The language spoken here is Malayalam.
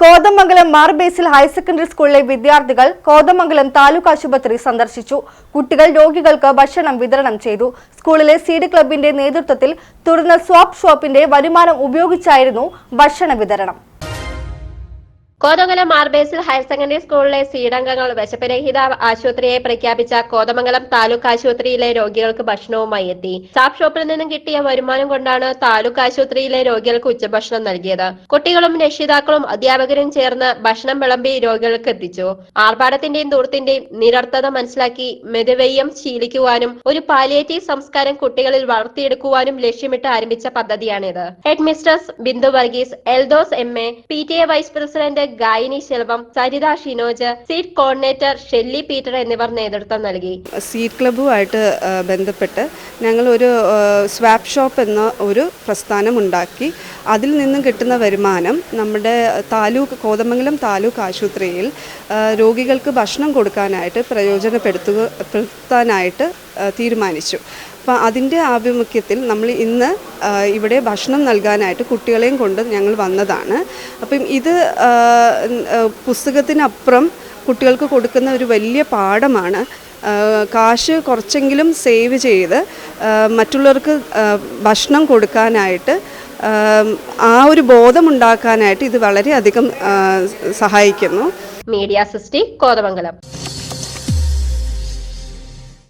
കോതമംഗലം മാർ ബേസിൽ ഹയർ സെക്കൻഡറി സ്കൂളിലെ വിദ്യാർത്ഥികൾ കോതമംഗലം താലൂക്ക് ആശുപത്രി സന്ദർശിച്ചു. കുട്ടികൾ രോഗികൾക്ക് ഭക്ഷണം വിതരണം ചെയ്തു. സ്കൂളിലെ സീഡ് ക്ലബിന്റെ നേതൃത്വത്തിൽ തുടർന്ന് സ്വാപ് ഷോപ്പിന്റെ വരുമാനം ഉപയോഗിച്ചായിരുന്നു ഭക്ഷണ വിതരണം. കോതമംഗലം മാർബേസിൽ ഹയർ സെക്കൻഡറി സ്കൂളിലെ സീഡംഗങ്ങൾ വിശപ്പരഹിത ആശുപത്രിയെ പ്രഖ്യാപിച്ച കോതമംഗലം താലൂക്ക് ആശുപത്രിയിലെ രോഗികൾക്ക് ഭക്ഷണവുമായി എത്തി. സ്റ്റാഫ് ഷോപ്പിൽ നിന്നും കിട്ടിയ വരുമാനം കൊണ്ടാണ് താലൂക്ക് ആശുപത്രിയിലെ രോഗികൾക്ക് ഉച്ചഭക്ഷണം നൽകിയത്. കുട്ടികളും രക്ഷിതാക്കളും അധ്യാപകരും ചേർന്ന് ഭക്ഷണം വിളമ്പി രോഗികൾക്ക് എത്തിച്ചു. ആർഭാടത്തിന്റെയും ദൂരത്തിന്റെയും നിരർത്ഥത മനസ്സിലാക്കി മെതുവെയ്യം ശീലിക്കുവാനും ഒരു പാലിയേറ്റീവ് സംസ്കാരം കുട്ടികളിൽ വളർത്തിയെടുക്കുവാനും ലക്ഷ്യമിട്ട് ആരംഭിച്ച പദ്ധതിയാണിത്. Headmistress Bindu Varghese Eldhose M A P T A vice president Gayini Selvam Saritha Shinoj seat coordinator Shelly Peter എന്നിവർ നേതൃത്വം നൽകി. സീറ്റ് ക്ലബ്ബുമായിട്ട് ബന്ധപ്പെട്ട് ഞങ്ങൾ ഒരു സ്വാപ്പ് ഷോപ്പ് എന്ന ഒരു പ്രസ്ഥാനം ഉണ്ടാക്കി. അതിൽ നിന്നും കിട്ടുന്ന വരുമാനം നമ്മുടെ താലൂക്ക് കോതമംഗലം താലൂക്ക് ആശുപത്രിയിൽ രോഗികൾക്ക് ഭക്ഷണം കൊടുക്കാനായിട്ട് പ്രയോജനപ്പെടുത്തുക തീരുമാനിച്ചു. അപ്പോൾ അതിന്റെ ആഭിമുഖ്യത്തിൽ നമ്മൾ ഇന്ന് ഇവിടെ ഭക്ഷണം നൽകാനായിട്ട് കുട്ടികളെയും കൊണ്ട് ഞങ്ങൾ വന്നതാണ്. അപ്പം ഇത് പുസ്തകത്തിനപ്പുറം കുട്ടികൾക്ക് കൊടുക്കുന്ന ഒരു വലിയ പാഠമാണ്. കാശ് കുറച്ചെങ്കിലും സേവ് ചെയ്ത് മറ്റുള്ളവർക്ക് ഭക്ഷണം കൊടുക്കാനായിട്ട് ആ, ഒരു ബോധമുണ്ടാക്കാനായിട്ട് ഇത് വളരെയധികം സഹായിക്കുന്നു. Media city Kothamangalam.